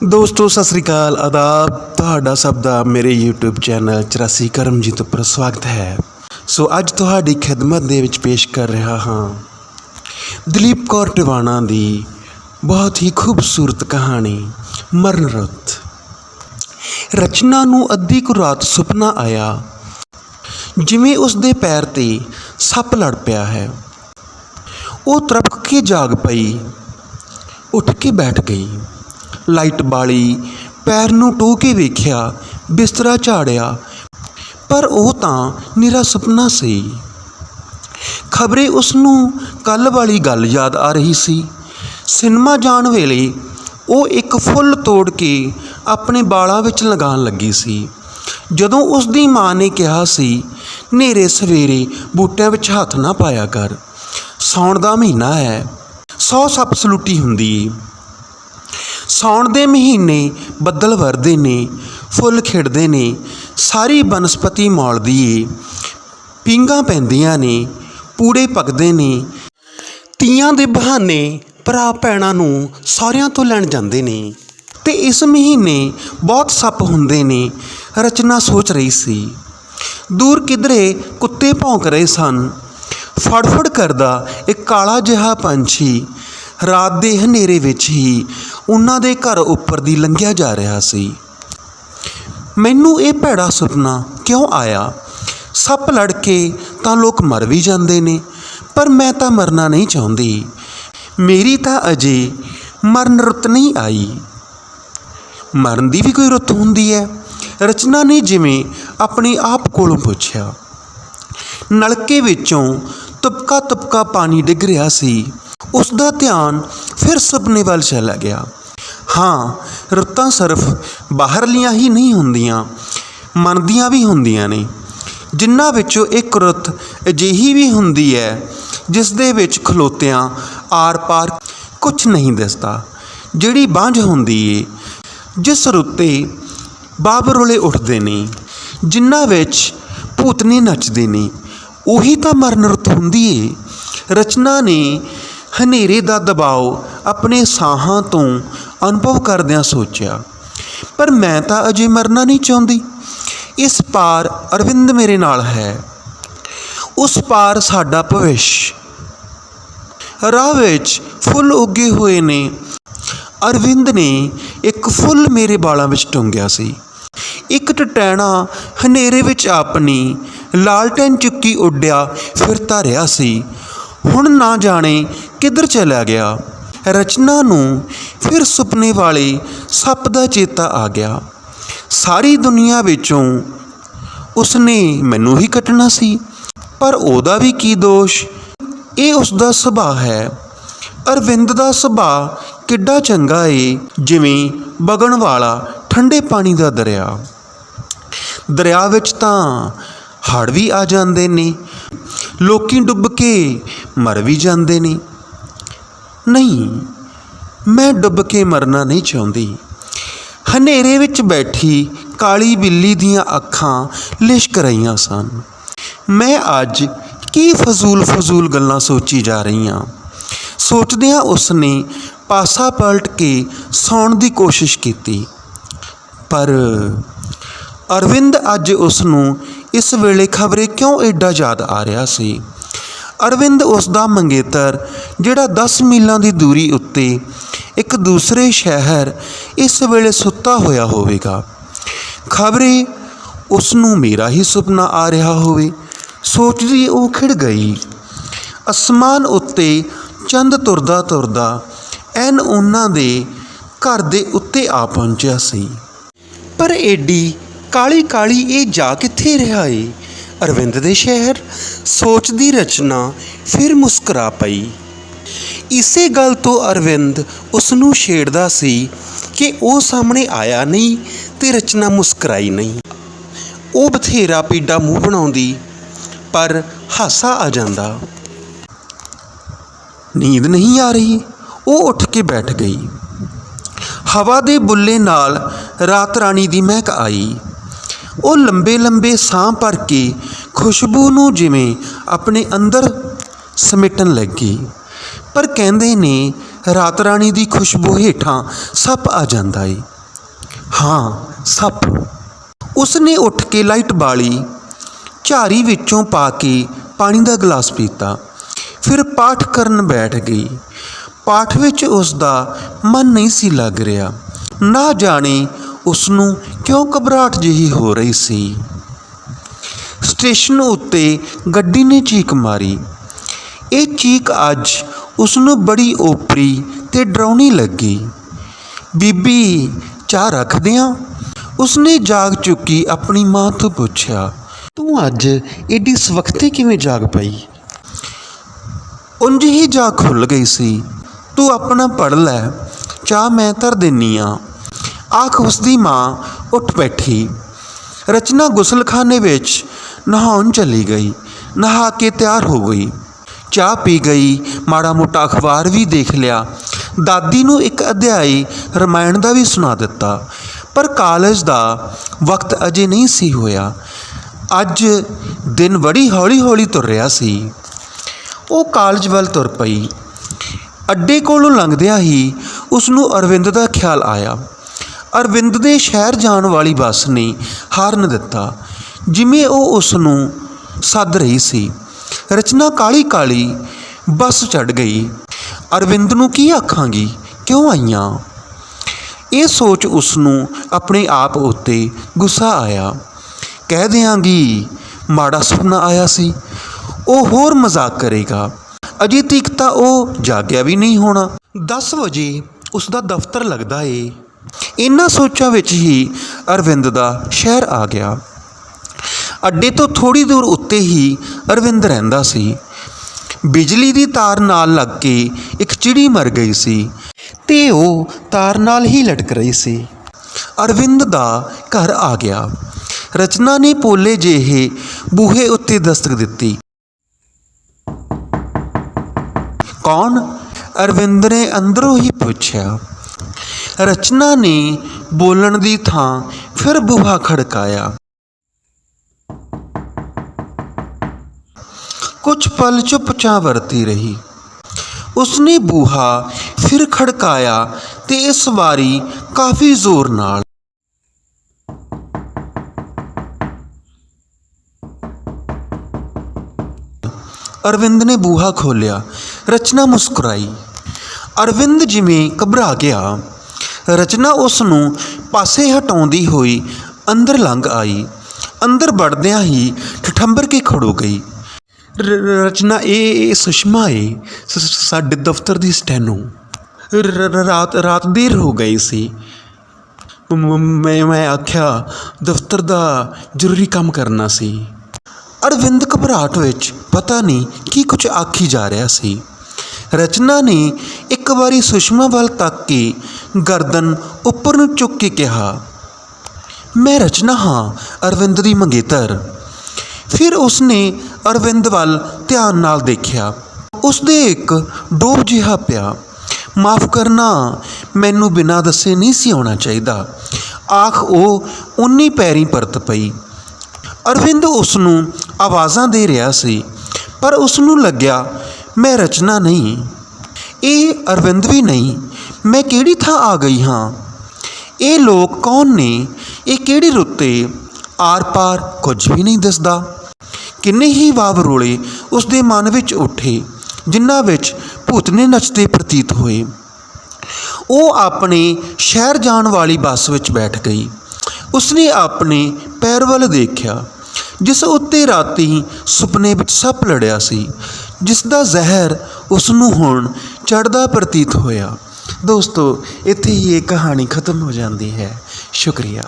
ਦੋਸਤੋ, ਸਤਿ ਸ੍ਰੀ ਅਕਾਲ। ਆਦਾਬ ਤੁਹਾਡਾ ਸਭ ਦਾ ਮੇਰੇ YouTube ਚੈਨਲ 84 ਕਰਮਜੀਤ ਉੱਪਰ ਸਵਾਗਤ ਹੈ। ਸੋ, ਅੱਜ ਤੁਹਾਡੀ ਖਿਦਮਤ ਦੇ ਵਿੱਚ ਪੇਸ਼ ਕਰ ਰਿਹਾ ਹਾਂ ਦਲੀਪ ਕੌਰ ਟਿਵਾਣਾ ਦੀ ਬਹੁਤ ਹੀ ਖੂਬਸੂਰਤ ਕਹਾਣੀ, ਮਰਨ ਰੁੱਤ। ਰਚਨਾ ਨੂੰ ਅੱਧੀ ਕੁ ਰਾਤ ਸੁਪਨਾ ਆਇਆ, ਜਿਵੇਂ ਉਸ ਦੇ ਪੈਰ ਤੇ ਸੱਪ ਲੜ ਪਿਆ ਹੈ। ਉਹ ਤਰਪਕ ਕੇ ਜਾਗ ਪਈ, ਉੱਠ ਕੇ ਬੈਠ ਗਈ। ਲਾਈਟ ਬਾਲੀ ਪੈਰ ਨੂੰ ਟੋ ਕੇ ਵੇਖਿਆ, ਬਿਸਤਰਾ ਝਾੜਿਆ, ਪਰ ਉਹ ਤਾਂ ਨਿਰਾ ਸੁਪਨਾ ਸੀ। ਖਬਰੇ ਉਸ ਨੂੰ ਕੱਲ ਵਾਲੀ ਗੱਲ ਯਾਦ ਆ ਰਹੀ ਸੀ। ਸਿਨੇਮਾ ਜਾਣ ਵੇਲੇ ਉਹ ਇੱਕ ਫੁੱਲ ਤੋੜ ਕੇ ਆਪਣੇ ਬਾਲਾਂ ਵਿੱਚ ਲਗਾਉਣ ਲੱਗੀ ਸੀ। ਜਦੋਂ ਉਸ ਦੀ ਮਾਂ ਨੇ ਕਿਹਾ ਸੀ, ਨੇਰੇ ਸਵੇਰੇ ਬੂਟਿਆਂ ਵਿੱਚ ਹੱਥ ਨਾ ਪਾਇਆ ਕਰ। ਸੌਣ ਦਾ ਮਹੀਨਾ ਹੈ, ਸੌ ਸੱਪ ਸਲੂਟੀ ਹੁੰਦੀ ਏ। ਸਾਉਣ ਦੇ ਮਹੀਨੇ ਬੱਦਲ ਵਰਦੇ ਨੇ, ਫੁੱਲ ਖਿੜਦੇ ਨੇ, ਸਾਰੀ ਬਨਸਪਤੀ ਮੌਲਦੀ ਏ ਪਿੰਗਾਂ ਪੈਂਦੀਆਂ ਨੇ, ਪੂੜੇ ਪੱਕਦੇ ਨੇ। ਤੀਆਂ ਦੇ ਬਹਾਨੇ ਭਰਾ ਭੈਣਾਂ ਨੂੰ ਸਾਰਿਆਂ ਤੋਂ ਲੈਣ ਜਾਂਦੇ ਨੇ। ਤੇ ਇਸ ਮਹੀਨੇ ਬਹੁਤ ਸੱਪ ਹੁੰਦੇ ਨੇ, ਰਚਨਾ ਸੋਚ ਰਹੀ ਸੀ। ਦੂਰ ਕਿਧਰੇ ਕੁੱਤੇ ਭੌਂਕ ਰਹੇ ਸਨ। ਫੜਫੜ ਕਰਦਾ ਇੱਕ ਕਾਲਾ ਜਿਹਾ ਪੰਛੀ ਰਾਤ ਦੇ ਹਨੇਰੇ ਵਿੱਚ ਹੀ ਉਹਨਾਂ ਦੇ ਘਰ ਉੱਪਰ ਦੀ ਲੰਘਿਆ ਜਾ ਰਿਹਾ ਸੀ। ਮੈਨੂੰ ਇਹ ਭੈੜਾ ਸੁਪਨਾ ਕਿਉਂ ਆਇਆ? ਸੱਪ ਲੜ ਕੇ ਤਾਂ ਲੋਕ ਮਰ ਵੀ ਜਾਂਦੇ ਨੇ, ਪਰ ਮੈਂ ਤਾਂ ਮਰਨਾ ਨਹੀਂ ਚਾਹੁੰਦੀ। ਮੇਰੀ ਤਾਂ ਅਜੇ ਮਰਨ ਰੁੱਤ ਨਹੀਂ ਆਈ। ਮਰਨ ਦੀ ਵੀ ਕੋਈ ਰੁੱਤ ਹੁੰਦੀ ਹੈ। ਰਚਨਾ ਨੇ ਜਿਵੇਂ ਆਪਣੇ ਆਪ ਕੋਲੋਂ ਪੁੱਛਿਆ। ਨਲਕੇ ਵਿੱਚੋਂ ਤੁਪਕਾ ਤੁਪਕਾ ਪਾਣੀ ਡਿੱਗ ਰਿਹਾ ਸੀ। ਉਸ ਦਾ ਧਿਆਨ ਫਿਰ ਸੁਪਨੇ ਵੱਲ ਚਲਾ ਗਿਆ। ਹਾਂ, ਰੁੱਤਾਂ ਸਿਰਫ ਬਾਹਰਲੀਆਂ ਹੀ ਨਹੀਂ ਹੁੰਦੀਆਂ ਮਨ ਦੀਆਂ ਵੀ ਹੁੰਦੀਆਂ ਨੇ। ਜਿਨ੍ਹਾਂ ਵਿੱਚੋਂ ਇੱਕ ਰੁੱਤ ਅਜਿਹੀ ਵੀ ਹੁੰਦੀ ਹੈ ਜਿਸ ਦੇ ਵਿੱਚ ਖਲੋਤਿਆਂ ਆਰ-ਪਾਰ ਕੁਝ ਨਹੀਂ ਦਿਸਦਾ, ਜਿਹੜੀ ਬਾਂਝ ਹੁੰਦੀ ਏ, ਜਿਸ ਰੁੱਤੇ ਬਾਬਰੋਲੇ ਉੱਠਦੇ ਨੇ, ਜਿਨ੍ਹਾਂ ਵਿੱਚ ਭੂਤਨੀ ਨੱਚਦੇ ਨੇ। ਉਹੀ ਤਾਂ ਮਰਨ ਰੁੱਤ ਹੁੰਦੀ ਏ। ਰਚਨਾ ਨੇ ਹਨੇਰੇ ਦਾ ਦਬਾਅ ਆਪਣੇ ਸਾਹਾਂ ਤੋਂ ਅਨੁਭਵ ਕਰਦਿਆਂ ਸੋਚਿਆ, ਪਰ ਮੈਂ ਤਾਂ ਅਜੇ ਮਰਨਾ ਨਹੀਂ ਚਾਹੁੰਦੀ। ਇਸ ਪਾਰ ਅਰਵਿੰਦ ਮੇਰੇ ਨਾਲ ਹੈ। ਉਸ ਪਾਰ ਸਾਡਾ ਭਵਿਸ਼। ਰਾਹ ਵਿੱਚ ਫੁੱਲ ਉੱਗੇ ਹੋਏ ਨੇ। ਅਰਵਿੰਦ ਨੇ ਇੱਕ ਫੁੱਲ ਮੇਰੇ ਬਾਲਾਂ ਵਿੱਚ ਟੰਗਿਆ ਸੀ। ਇੱਕ ਟਟੈਣਾ ਹਨੇਰੇ ਵਿੱਚ ਆਪਣੀ ਲਾਲਟੈਨ ਚੁੱਕੀ ਉੱਡਿਆ ਫਿਰਤਾ ਰਿਹਾ ਸੀ। ਹੁਣ ਨਾ ਜਾਣੇ ਕਿੱਧਰ ਚਲਾ ਗਿਆ। ਰਚਨਾ ਨੂੰ ਫਿਰ ਸੁਪਨੇ ਵਾਲੇ ਸੱਪ ਦਾ ਚੇਤਾ ਆ ਗਿਆ। ਸਾਰੀ ਦੁਨੀਆ ਵਿੱਚੋਂ ਉਸਨੇ ਮੈਨੂੰ ਹੀ ਕੱਟਣਾ ਸੀ, ਪਰ ਉਹਦਾ ਵੀ ਕੀ ਦੋਸ਼? ਇਹ ਉਸ ਦਾ ਸੁਭਾਅ ਹੈ। ਅਰਵਿੰਦ ਦਾ ਸੁਭਾਅ ਕਿੱਡਾ ਚੰਗਾ ਏ, ਜਿਵੇਂ ਬਗਣ ਵਾਲਾ ਠੰਡੇ ਪਾਣੀ ਦਾ ਦਰਿਆ। ਦਰਿਆ ਵਿੱਚ ਤਾਂ ਹੜ੍ਹ ਵੀ ਆ ਜਾਂਦੇ ਨੇ। ਲੋਕੀ ਡੁੱਬ ਕੇ ਮਰ ਵੀ ਜਾਂਦੇ ਨੇ। ਨਹੀਂ, ਮੈਂ ਡੁੱਬ ਕੇ ਮਰਨਾ ਨਹੀਂ ਚਾਹੁੰਦੀ। ਹਨੇਰੇ ਵਿੱਚ ਬੈਠੀ ਕਾਲੀ ਬਿੱਲੀ ਦੀਆਂ ਅੱਖਾਂ ਲਿਸ਼ਕ ਰਹੀਆਂ ਸਨ। ਮੈਂ ਅੱਜ ਕੀ ਫਜ਼ੂਲ ਫਜ਼ੂਲ ਗੱਲਾਂ ਸੋਚੀ ਜਾ ਰਹੀ ਹਾਂ। ਸੋਚਦਿਆਂ ਉਸਨੇ ਪਾਸਾ ਪਲਟ ਕੇ ਸੌਣ ਦੀ ਕੋਸ਼ਿਸ਼ ਕੀਤੀ। ਪਰ ਅਰਵਿੰਦ ਅੱਜ ਉਸ ਨੂੰ ਇਸ ਵੇਲੇ ਖਬਰੇ ਕਿਉਂ ਐਡਾ ਯਾਦ ਆ ਰਿਹਾ ਸੀ? ਅਰਵਿੰਦ ਉਸ ਦਾ ਮੰਗੇਤਰ, ਜਿਹੜਾ 10 ਮੀਲਾਂ ਦੀ ਦੂਰੀ ਉੱਤੇ ਇੱਕ ਦੂਸਰੇ ਸ਼ਹਿਰ ਇਸ ਵੇਲੇ ਸੁੱਤਾ ਹੋਇਆ ਹੋਵੇਗਾ। ਖਬਰੇ ਉਸ ਨੂੰ ਮੇਰਾ ਹੀ ਸੁਪਨਾ ਆ ਰਿਹਾ ਹੋਵੇ। ਸੋਚਦੀ ਉਹ ਖਿੜ ਗਈ। ਅਸਮਾਨ ਉੱਤੇ ਚੰਦ ਤੁਰਦਾ ਤੁਰਦਾ ਐਨ ਉਹਨਾਂ ਦੇ ਘਰ ਦੇ ਉੱਤੇ ਆ ਪਹੁੰਚਿਆ ਸੀ। ਪਰ ਏਡੀ ਕਾਲੀ ਕਾਲੀ ਇਹ ਜਾ ਕਿੱਥੇ ਰਿਹਾ ਏ? ਅਰਵਿੰਦ ਦੇ ਸ਼ਹਿਰ? ਸੋਚਦੀ ਰਚਨਾ ਫਿਰ ਮੁਸਕਰਾ ਪਈ। ਇਸੇ ਗੱਲ ਤੋਂ ਅਰਵਿੰਦ ਉਸ ਨੂੰ ਛੇੜਦਾ ਸੀ ਕਿ ਉਹ ਸਾਹਮਣੇ ਆਇਆ ਨਹੀਂ ਤੇ ਰਚਨਾ ਮੁਸਕਰਾਈ ਨਹੀਂ। ਉਹ ਬਥੇਰਾ ਪੀਡਾ ਮੂੰਹ ਬਣਾਉਂਦੀ, ਪਰ ਹਾਸਾ ਆ ਜਾਂਦਾ। ਨੀਂਦ ਨਹੀਂ ਆ ਰਹੀ, ਉਹ ਉੱਠ ਕੇ ਬੈਠ ਗਈ। ਹਵਾ ਦੇ ਬੁੱਲੇ ਨਾਲ ਰਾਤ ਰਾਣੀ ਦੀ ਮਹਿਕ ਆਈ। ਉਹ ਲੰਬੇ ਲੰਬੇ ਸਾਹ ਭਰ ਕੇ ਖੁਸ਼ਬੂ ਨੂੰ ਜਿਵੇਂ ਆਪਣੇ ਅੰਦਰ ਸਮੇਟਣ ਲੱਗੀ। ਪਰ ਕਹਿੰਦੇ ਨੇ, ਰਾਤ ਰਾਣੀ ਦੀ ਖੁਸ਼ਬੂ ਹੇਠਾਂ ਸੱਪ ਆ ਜਾਂਦਾ ਏ। ਹਾਂ, ਸੱਪ। ਉਸਨੇ ਉੱਠ ਕੇ ਲਾਈਟ ਬਾਲੀ ਝਾਰੀ ਵਿੱਚੋਂ ਪਾ ਕੇ ਪਾਣੀ ਦਾ ਗਲਾਸ ਪੀਤਾ। ਫਿਰ ਪਾਠ ਕਰਨ ਬੈਠ ਗਈ। ਪਾਠ ਵਿੱਚ ਉਸ ਦਾ ਮਨ ਨਹੀਂ ਸੀ ਲੱਗ ਰਿਹਾ। ਨਾ ਜਾਣੇ ਉਸ ਨੂੰ ਕਿਉਂ ਘਬਰਾਹਟ ਜਿਹੀ ਹੋ ਰਹੀ ਸੀ? ਸਟੇਸ਼ਨ ਉੱਤੇ ਗੱਡੀ ਨੇ ਚੀਕ ਮਾਰੀ। ਇਹ ਚੀਕ ਅੱਜ ਉਸ ਨੂੰ ਬੜੀ ਓਪਰੀ ਤੇ ਡਰਾਉਣੀ ਲੱਗੀ। ਬੀਬੀ, ਚਾਹ ਰੱਖ ਦਿਆਂ ਉਸਨੇ ਜਾਗ ਚੁੱਕੀ ਆਪਣੀ ਮਾਂ ਤੋਂ ਪੁੱਛਿਆ, ਤੂੰ ਅੱਜ ਏਡੀ ਸਵਖਤੇ ਕਿਵੇਂ ਜਾਗ ਪਈ? ਉਂਝ ਹੀ ਜਾਗ ਖੁੱਲ ਗਈ ਸੀ। ਤੂੰ ਆਪਣਾ ਪੜ ਲੈ, ਚਾਹ ਮੈਂ ਧਰ ਦਿੰਨੀ ਆ। ਆਖ ਉਸਦੀ ਮਾਂ ਉੱਠ ਬੈਠੀ। ਰਚਨਾ ਗੁਸਲਖਾਨੇ ਵਿੱਚ ਨਹਾਉਣ ਚਲੀ ਗਈ। ਨਹਾ ਕੇ ਤਿਆਰ ਹੋ ਗਈ। ਚਾਹ ਪੀ ਗਈ। ਮਾੜਾ ਮੋਟਾ ਅਖਬਾਰ ਵੀ ਦੇਖ ਲਿਆ। ਦਾਦੀ ਨੂੰ ਇੱਕ ਅਧਿਆਇ ਰਮਾਇਣ ਦਾ ਵੀ ਸੁਣਾ ਦਿੱਤਾ। ਪਰ ਕਾਲਜ ਦਾ ਵਕਤ ਅਜੇ ਨਹੀਂ ਸੀ ਹੋਇਆ। ਅੱਜ ਦਿਨ ਬੜੀ ਹੌਲੀ ਹੌਲੀ ਤੁਰ ਰਿਹਾ ਸੀ। ਉਹ ਕਾਲਜ ਵੱਲ ਤੁਰ ਪਈ। ਅੱਡੇ ਕੋਲੋਂ ਲੰਘਦਿਆਂ ਹੀ ਉਸ ਨੂੰ ਅਰਵਿੰਦ ਦਾ ਖਿਆਲ ਆਇਆ। ਅਰਵਿੰਦ ਦੇ ਸ਼ਹਿਰ ਜਾਣ ਵਾਲੀ ਬੱਸ ਨੇ ਹਾਰਨ ਦਿੱਤਾ, ਜਿਵੇਂ ਉਹ ਉਸ ਨੂੰ ਸੱਦ ਰਹੀ ਸੀ। ਰਚਨਾ ਕਾਲੀ ਕਾਲੀ ਬੱਸ ਚੜ ਗਈ। ਅਰਵਿੰਦ ਨੂੰ ਕੀ ਆਖਾਂਗੀ? ਕਿਉਂ ਆਈਆਂ? ਇਹ ਸੋਚ ਉਸ ਨੂੰ ਆਪਣੇ ਆਪ ਉੱਤੇ ਗੁੱਸਾ ਆਇਆ। ਕਹਿ ਦਿਆਂਗੀ, ਮਾੜਾ ਸੁਪਨਾ ਆਇਆ ਸੀ। ਉਹ ਹੋਰ ਮਜ਼ਾਕ ਕਰੇਗਾ। ਅਜੇ ਤੀਕ ਤਾਂ ਉਹ ਜਾਗਿਆ ਵੀ ਨਹੀਂ ਹੋਣਾ। 10 ਵਜੇ ਉਸ ਦਾ ਦਫ਼ਤਰ ਲੱਗਦਾ ਏ। ਇਨ੍ਹਾਂ ਸੋਚਾਂ ਵਿੱਚ ਹੀ ਅਰਵਿੰਦ ਦਾ ਸ਼ਹਿਰ ਆ ਗਿਆ। ਅੱਡੇ ਤੋਂ ਥੋੜੀ ਦੂਰ ਉੱਤੇ ਹੀ ਅਰਵਿੰਦ ਰਹਿੰਦਾ ਸੀ। ਬਿਜਲੀ ਦੀ ਤਾਰ ਨਾਲ ਲੱਗ ਕੇ ਇੱਕ ਚਿੜੀ ਮਰ ਗਈ ਸੀ ਤੇ ਉਹ ਤਾਰ ਨਾਲ ਹੀ ਲਟਕ ਰਹੀ ਸੀ। ਅਰਵਿੰਦ ਦਾ ਘਰ ਆ ਗਿਆ। ਰਚਨਾ ਨੇ ਪੋਲੇ ਜਿਹੇ ਬੂਹੇ ਉੱਤੇ ਦਸਤਕ ਦਿੱਤੀ। ਕੌਣ? ਅਰਵਿੰਦ ਨੇ ਅੰਦਰੋਂ ਹੀ ਪੁੱਛਿਆ। ਰਚਨਾ ਨੇ ਬੋਲਣ ਦੀ ਥਾਂ ਫਿਰ ਬੂਹਾ ਖੜਕਾਇਆ। ਕੁਝ ਪਲ ਚੁੱਪਚਾਪ ਵਰਤੀ ਰਹੀ। ਉਸਨੇ ਬੂਹਾ ਫਿਰ ਖੜਕਾਇਆ ਤੇ ਇਸ ਵਾਰੀ ਕਾਫੀ ਜ਼ੋਰ ਨਾਲ। ਅਰਵਿੰਦ ਨੇ ਬੂਹਾ ਖੋਲਿਆ ਰਚਨਾ ਮੁਸਕਰਾਈ। ਅਰਵਿੰਦ ਜਿਵੇਂ ਘਬਰਾ ਗਿਆ। ਰਚਨਾ ਉਸ ਨੂੰ ਪਾਸੇ ਹਟਾਉਂਦੀ ਹੋਈ ਅੰਦਰ ਲੰਘ ਆਈ। ਅੰਦਰ ਵੜਦਿਆਂ ਹੀ ਠਠੰਬਰ ਕੇ ਖੜੋ ਗਈ। ਰ- ਰਚਨਾ ਇਹ ਸੁਸ਼ਮਾ ਏ, ਸ- ਸਾਡੇ ਦਫ਼ਤਰ ਦੀ ਸਟੈਨੋ। ਰਾਤ ਰਾਤ ਦੇਰ ਹੋ ਗਈ ਸੀ। ਮੈਂ ਮੈਂ ਆਖਿਆ, ਦਫ਼ਤਰ ਦਾ ਜ਼ਰੂਰੀ ਕੰਮ ਕਰਨਾ ਸੀ। ਅਰਵਿੰਦ ਘਬਰਾਹਟ ਵਿੱਚ ਪਤਾ ਨਹੀਂ ਕੀ ਕੁਝ ਆਖੀ ਜਾ ਰਿਹਾ ਸੀ। ਰਚਨਾ ਨੇ ਇੱਕ ਵਾਰੀ ਸੁਸ਼ਮਾ ਵੱਲ ਤੱਕ ਕੇ ਗਰਦਨ ਉੱਪਰ ਨੂੰ ਚੁੱਕ ਕੇ ਕਿਹਾ, ਮੈਂ ਰਚਨਾ ਹਾਂ, ਅਰਵਿੰਦ ਦੀ ਮੰਗੇਤਰ। ਫਿਰ ਉਸਨੇ ਅਰਵਿੰਦ ਵੱਲ ਧਿਆਨ ਨਾਲ ਦੇਖਿਆ। ਉਸਦੇ ਇੱਕ ਡੋਬ ਜਿਹਾ ਪਿਆ। ਮਾਫ ਕਰਨਾ, ਮੈਨੂੰ ਬਿਨਾਂ ਦੱਸੇ ਨਹੀਂ ਸੀ ਆਉਣਾ ਚਾਹੀਦਾ। ਆਖ ਉਹ ਉਨੀ ਪੈਰੀ ਪਰਤ ਪਈ। ਅਰਵਿੰਦ ਉਸ ਨੂੰ ਆਵਾਜ਼ਾਂ ਦੇ ਰਿਹਾ ਸੀ, ਪਰ ਉਸ ਨੂੰ ਲੱਗਿਆ, ਮੈਂ ਰਚਨਾ ਨਹੀਂ। ਇਹ ਅਰਵਿੰਦ ਵੀ ਨਹੀਂ ਮੈਂ ਕਿਹੜੀ ਥਾਂ ਆ ਗਈ ਹਾਂ? ਇਹ ਲੋਕ ਕੌਣ ਨੇ? ਇਹ ਕਿਹੜੀ ਰੁੱਤੇ? ਆਰ-ਪਾਰ ਕੁਝ ਵੀ ਨਹੀਂ ਦਿਸਦਾ। ਕਿੰਨੇ ਹੀ ਵਾਵ ਰੋਲੇ ਉਸ ਦੇ ਮਨ ਵਿੱਚ ਉੱਠੇ, ਜਿਨ੍ਹਾਂ ਵਿੱਚ ਭੂਤਨੇ ਨੱਚਦੇ ਪ੍ਰਤੀਤ ਹੋਏ। ਉਹ ਆਪਣੇ ਸ਼ਹਿਰ ਜਾਣ ਵਾਲੀ ਬੱਸ ਵਿੱਚ ਬੈਠ ਗਈ। ਉਸਨੇ ਆਪਣੇ ਪੈਰ ਵੱਲ ਦੇਖਿਆ, ਜਿਸ ਉੱਤੇ ਰਾਤੀ ਸੁਪਨੇ ਵਿੱਚ ਸੱਪ ਲੜਿਆ ਸੀ ਜਿਸ ਦਾ ਜ਼ਹਿਰ ਉਸ ਨੂੰ ਹੁਣ ਚੜਦਾ ਪ੍ਰਤੀਤ ਹੋਇਆ। ਦੋਸਤੋ ਇੱਥੇ ਹੀ ਇਹ ਕਹਾਣੀ ਖਤਮ ਹੋ ਜਾਂਦੀ ਹੈ। ਸ਼ੁਕਰੀਆ।